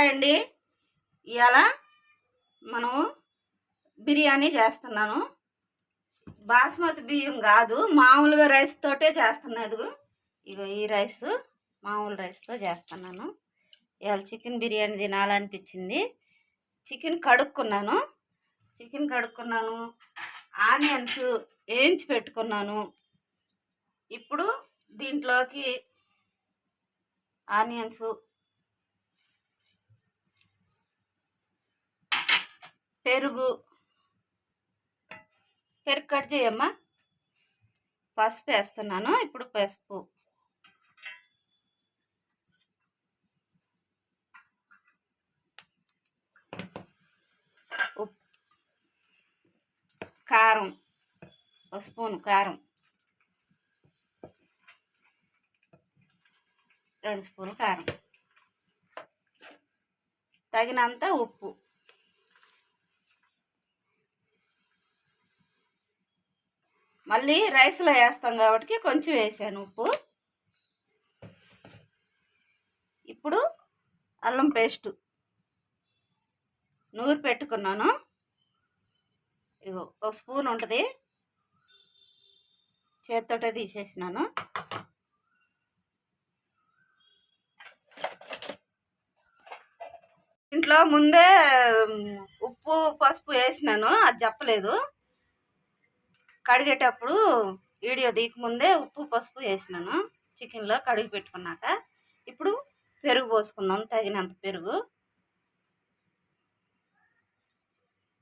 Hi అండి ఇవాళ మనం బిర్యానీ చేస్తున్నాను. బాస్మతి బియ్యం కాదు మామూలుగా రైస్ తోటే చేస్తున్నాను ఇదిగో ఇగో ఈ రైస్ మామూలు రైస్తో చేస్తున్నాను. ఇవాళ చికెన్ బిర్యానీ తినాలనిపించింది. చికెన్ కడుక్కున్నాను. చికెన్ కడుక్కున్నాను. ఆనియన్స్ వేయించి పెట్టుకున్నాను. ఇప్పుడు దీంట్లోకి ఆనియన్స్ పెరుగు. పెరుగు కట్ చేయమ్మా. పసుపు వేస్తున్నాను. ఇప్పుడు పసుపు. ఉప్. కారం. ఒక స్పూన్ కారం. రెండు స్పూన్లు కారం. తగినంత ఉప్పు. మళ్ళీ రైస్లో వేస్తాం కాబట్టి కొంచెం వేసాను ఉప్పు. ఇప్పుడు అల్లం పేస్టు. నూరు పెట్టుకున్నాను. ఇగో ఒక స్పూన్ ఉంటుంది. చేత్తోటే తీసేసినాను. ఇంట్లో ముందే ఉప్పు పసుపు వేసినాను. అది చెప్పలేదు. కడిగేటప్పుడు వీడియో ముందే ఉప్పు పసుపు వేసినాను. చికెన్లో కడిగి పెట్టుకున్నాక ఇప్పుడు పెరుగు పోసుకుందాం తగినంత పెరుగు.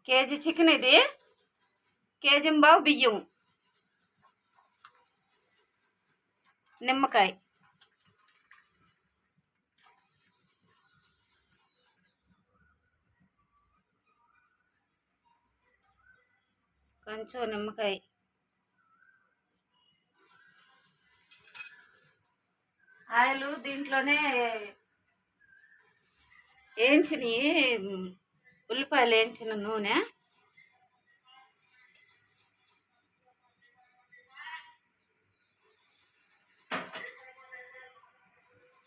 కేజీ చికెన్ ఇది. కేజీ బావు బియ్యం. నిమ్మకాయ. కొంచెం నిమ్మకాయ. ఆయిల్ దీంట్లోనే వేయించినవి ఉల్లిపాయలు వేయించిన నూనె.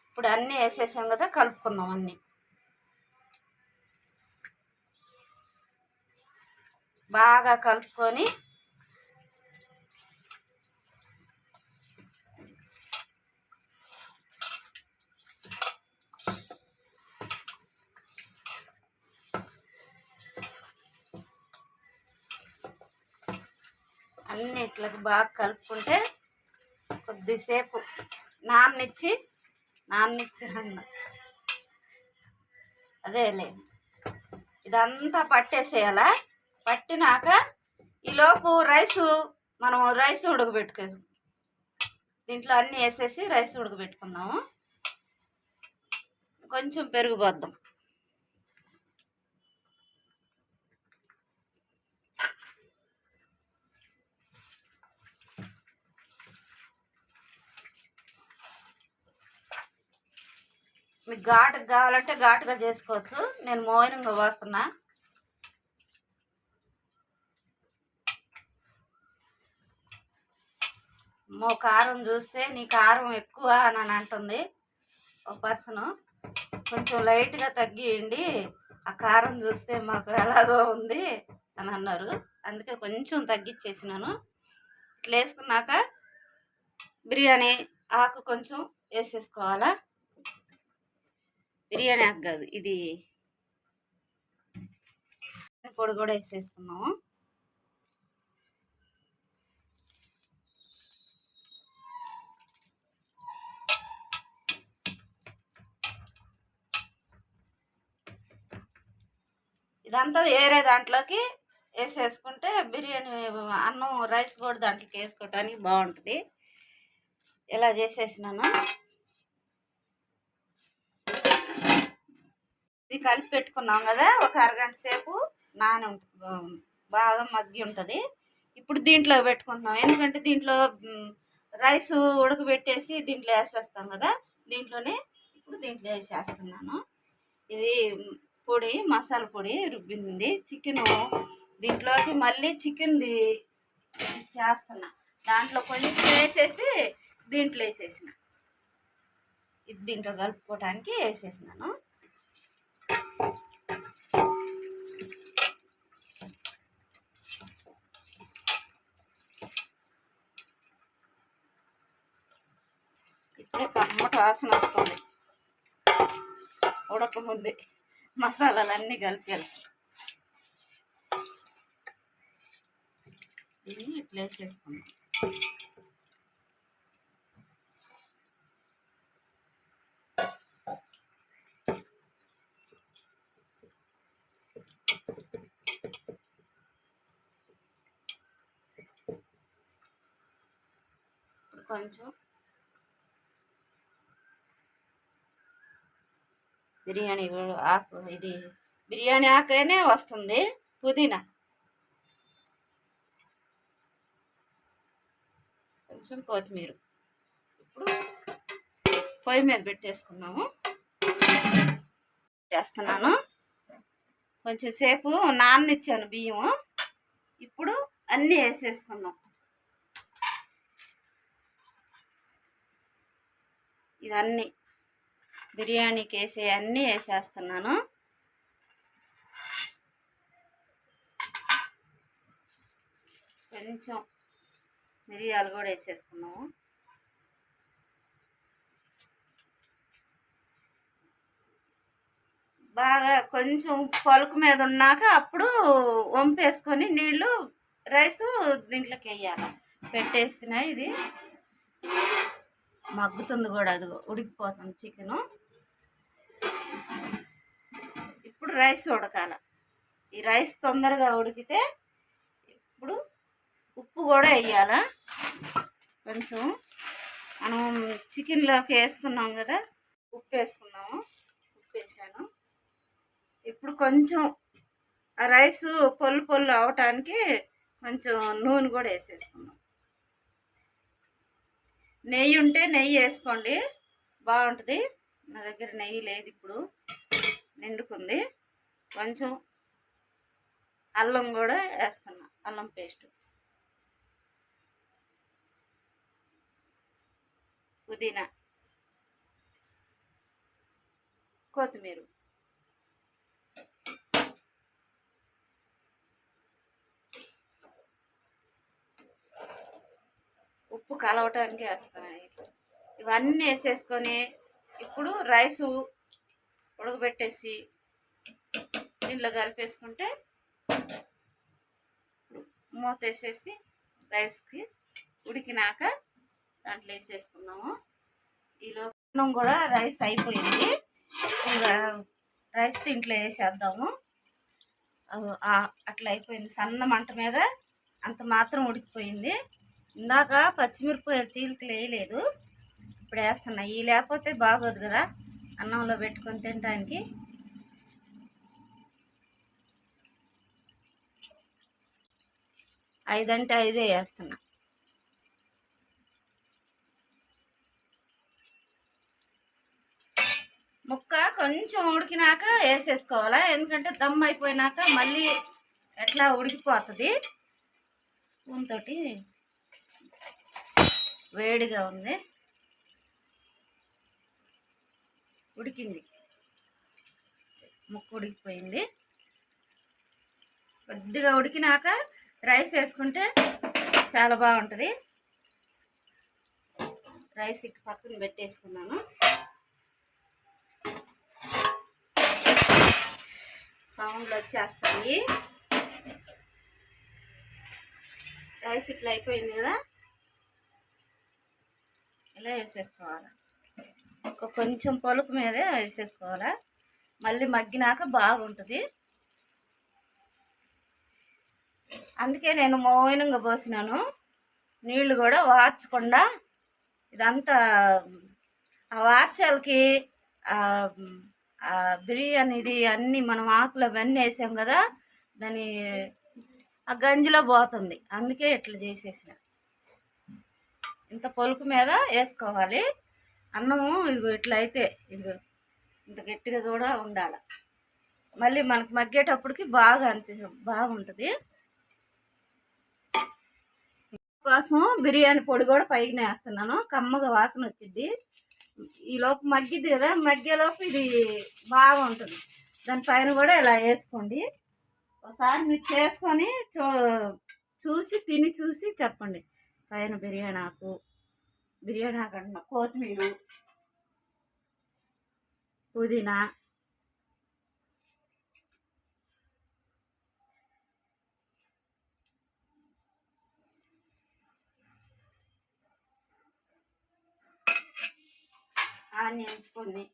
ఇప్పుడు అన్నీ వేసేసాం కదా కలుపుకున్నాం అన్నీ. బాగా కలుపుకొని అన్నిట్లకి బాగా కలుపుకుంటే కొద్దిసేపు నాన్నిచ్చి నాన్నిచ్చి అదేలే. ఇదంతా పట్టేసేయాలా? పట్టినాక ఈలోపు రైసు మనం రైస్ ఉడకబెట్టుకేసి దీంట్లో అన్నీ వేసేసి రైస్ ఉడకబెట్టుకున్నాము కొంచెం పెరుగు పోద్దాం. మీకు ఘాటుగా కావాలంటే ఘాటుగా చేసుకోవచ్చు. నేను మోయినంగా పోస్తున్నా. మో కారం చూస్తే నీ కారం ఎక్కువ అని అంటుంది ఒక పర్సన్. కొంచెం లైట్గా తగ్గియండి. ఆ కారం చూస్తే మాకు ఎలాగో ఉంది అని అన్నారు. అందుకే కొంచెం తగ్గించేసినాను ఇట్లా వేసుకున్నాక బిర్యానీ ఆకు కొంచెం వేసేసుకోవాలా? బిర్యానీ ఆకు కాదు ఇది పొడి కూడా వేసేసుకున్నాము. ఇదంతా వేరే దాంట్లోకి వేసేసుకుంటే బిర్యానీ అన్నం రైస్ కూడా దాంట్లోకి వేసుకోవటానికి బాగుంటుంది. ఇలా చేసేసినాను ఇది కలిపి పెట్టుకున్నాం కదా ఒక అరగంట సేపు నాన బాగా మగ్గి ఉంటుంది. ఇప్పుడు దీంట్లో పెట్టుకుంటున్నాం. ఎందుకంటే దీంట్లో రైస్ ఉడకబెట్టేసి దీంట్లో వేసేస్తాం కదా దీంట్లోనే ఇప్పుడు దీంట్లో వేసేస్తున్నాను. ఇది పొడి మసాలా పొడి రుబ్బింది. చికెన్ దీంట్లోకి మళ్ళీ చికెన్ది చేస్తున్నా. దాంట్లో కొంచెం వేసేసి దీంట్లో వేసేసిన. ఇది దీంట్లో కలుపుకోవడానికి వేసేసినాను. కమ్మట వాసన వస్తుంది. ఉడకముంది. మసాలాలన్నీ కలిపాలి ఇవి ఇట్లా వేసేసుకున్నాం కొంచెం బిర్యానీ ఆకు ఇది బిర్యానీ ఆకనే వస్తుంది పుదీనా. కొంచెం కొత్తిమీర. ఇప్పుడు పొయ్యి మీద పెట్టేసుకున్నాము చేస్తున్నాను. కొంచెం సేపు నాననిచ్చాను బియ్యం ఇప్పుడు అన్నీ వేసేసుకున్నాం ఇవన్నీ. బిర్యానీకి వేసే అన్నీ వేసేస్తున్నాను. కొంచెం మిరియాలు కూడా వేసేసుకున్నాము. బాగా కొంచెం పలుకు మీద ఉన్నాక అప్పుడు వంపేసుకొని నీళ్ళు రైస్ దీంట్లోకి వేయాలి. పెట్టేస్తున్నాయి ఇది. మగ్గుతుంది కూడా అది ఉడికిపోతుంది చికెను. ఇప్పుడు రైస్ ఉడకాల. ఈ రైస్ తొందరగా ఉడికితే ఇప్పుడు ఉప్పు కూడా వేయాల కొంచెం మనం చికెన్లోకి వేసుకున్నాం కదా ఉప్పు వేసుకున్నాము. ఉప్పు వేసాను. ఇప్పుడు కొంచెం ఆ రైస్ పొల్లు పొల్లు అవటానికి కొంచెం నూనె కూడా వేసేసుకున్నాం నెయ్యి ఉంటే నెయ్యి వేసుకోండి. బాగుంటుంది. నా దగ్గర నెయ్యి లేదు ఇప్పుడు. నిండుకుంది. కొంచెం అల్లం కూడా వేస్తున్నా అల్లం పేస్ట్. పుదీనా కొత్తిమీర. ఉప్పు కలవటానికి వేస్తాను ఇవన్నీ వేసేసుకొని ఇప్పుడు రైసు ఉడకబెట్టేసి దీంట్లో కలిపేసుకుంటే మూత వేసేసి రైస్కి ఉడికినాక దాంట్లో వేసేసుకున్నాము ఈలో కూడా రైస్ అయిపోయింది. రైస్ దీంట్లో వేసేద్దాము. అట్లా అయిపోయింది. సన్న మంట మీద అంత మాత్రం ఉడికిపోయింది. ఇందాక పచ్చిమిరపకాయ చీలికలు వేయలేదు. ఇప్పుడు వేస్తున్నా. ఈ లేకపోతే బాగోదు కదా. అన్నంలో పెట్టుకొని తినడానికి ఐదంటే ఐదే వేస్తున్నా. ముక్క కొంచెం ఉడికినాక వేసేసుకోవాలా? ఎందుకంటే దమ్ అయిపోయినాక మళ్ళీ ఎట్లా ఉడికిపోతుంది? స్పూన్ తోటి వేడిగా ఉంది. ఉడికింది. ముక్క ఉడికిపోయింది. కొద్దిగా ఉడికినాక రైస్ వేసుకుంటే చాలా బాగుంటుంది. రైస్ ఇటు పక్కన పెట్టేసుకున్నాను. సౌండ్లు వచ్చేస్తాయి. రైస్ ఇట్లా అయిపోయింది కదా? ఇలా వేసేసుకోవాలి? కొంచెం పొలుపు మీదే వేసేసుకోవాలి? మళ్ళీ మగ్గినాక బాగుంటుంది. అందుకే నేను మౌనంగా పోసినాను. నీళ్ళు కూడా వార్చకుండా ఇదంతా ఆ వార్చాలకి బిర్యానీది అన్నీ మనం ఆకులు అవన్నీ వేసాం కదా దాని ఆ గంజిలో పోతుంది. అందుకే ఇట్లా చేసేసిన. ఇంత పొలుకు మీద వేసుకోవాలి. అన్నము ఇదిగో ఇట్లా అయితే ఇదిగో ఇంత గట్టిగా కూడా ఉండాలి. మళ్ళీ మనకు మగ్గేటప్పటికి బాగా అనిపి బాగుంటుంది. కోసం బిర్యానీ పొడి కూడా పైకి వేస్తున్నాను కమ్మగా వాసన వచ్చింది ఈలోపు మగ్గిద్ది కదా మగ్గేలోపు ఇది బాగుంటుంది దానిపైన కూడా ఇలా వేసుకోండి. ఒకసారి మీరు చేసుకొని చూ చూసి తిని చూసి చెప్పండి. పైన బిర్యానీ ఆకు బిర్యానీ ఆకు అంటున్నా కొత్తిమీర పుదీనా ఆనియన్స్ కొన్ని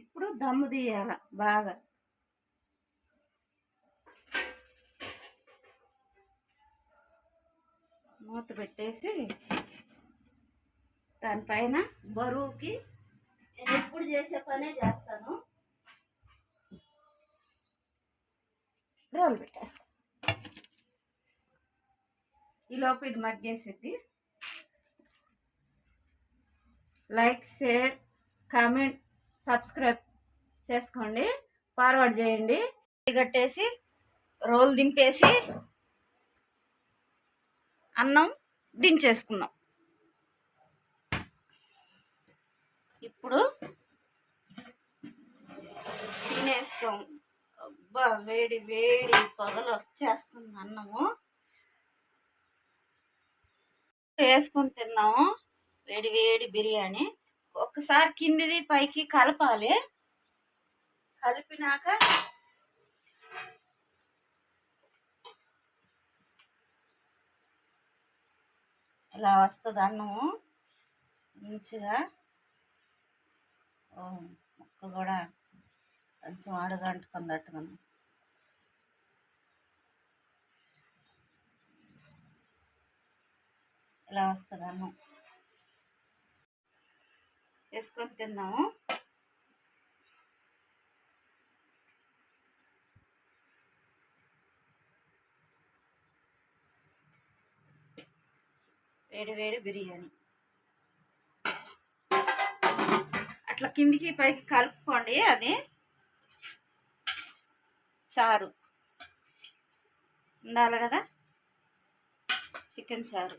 ఇప్పుడు దమ్ము తీయాల బాగా. మూత పెట్టేసి దానిపైన బరువుకి నేను ఎప్పుడు చేసే పనే చేస్తాను. రోల్ పెట్టేస్తాను ఈలోపు ఇది మగ్గేసిద్ది లైక్ షేర్ కామెంట్ సబ్స్క్రైబ్ చేసుకోండి. ఫార్వర్డ్ చేయండి. కట్టేసి రోల్ దింపేసి అన్నం దించేసుకుందాం. ఇప్పుడు తినేస్తాం. అబ్బా వేడి వేడి పొగలు వచ్చేస్తుంది అన్నము. వేసుకొని తిన్నాము. వేడి వేడి బిర్యానీ. ఒక్కసారి కిందిది పైకి కలపాలి. కలిపినాక ఇలా వస్తుంది అన్నము. మంచిగా ముక్క కూడా కొంచెం అడుగంటుకుందట్టుగా ఇలా వస్తుంది అన్నం. వేసుకొని తిన్నాము. వేడి వేడి బిర్యానీ. అట్లా కిందికి పైకి కలుపుకోండి అది చారు. ఉండాలి కదా? చికెన్ చారు.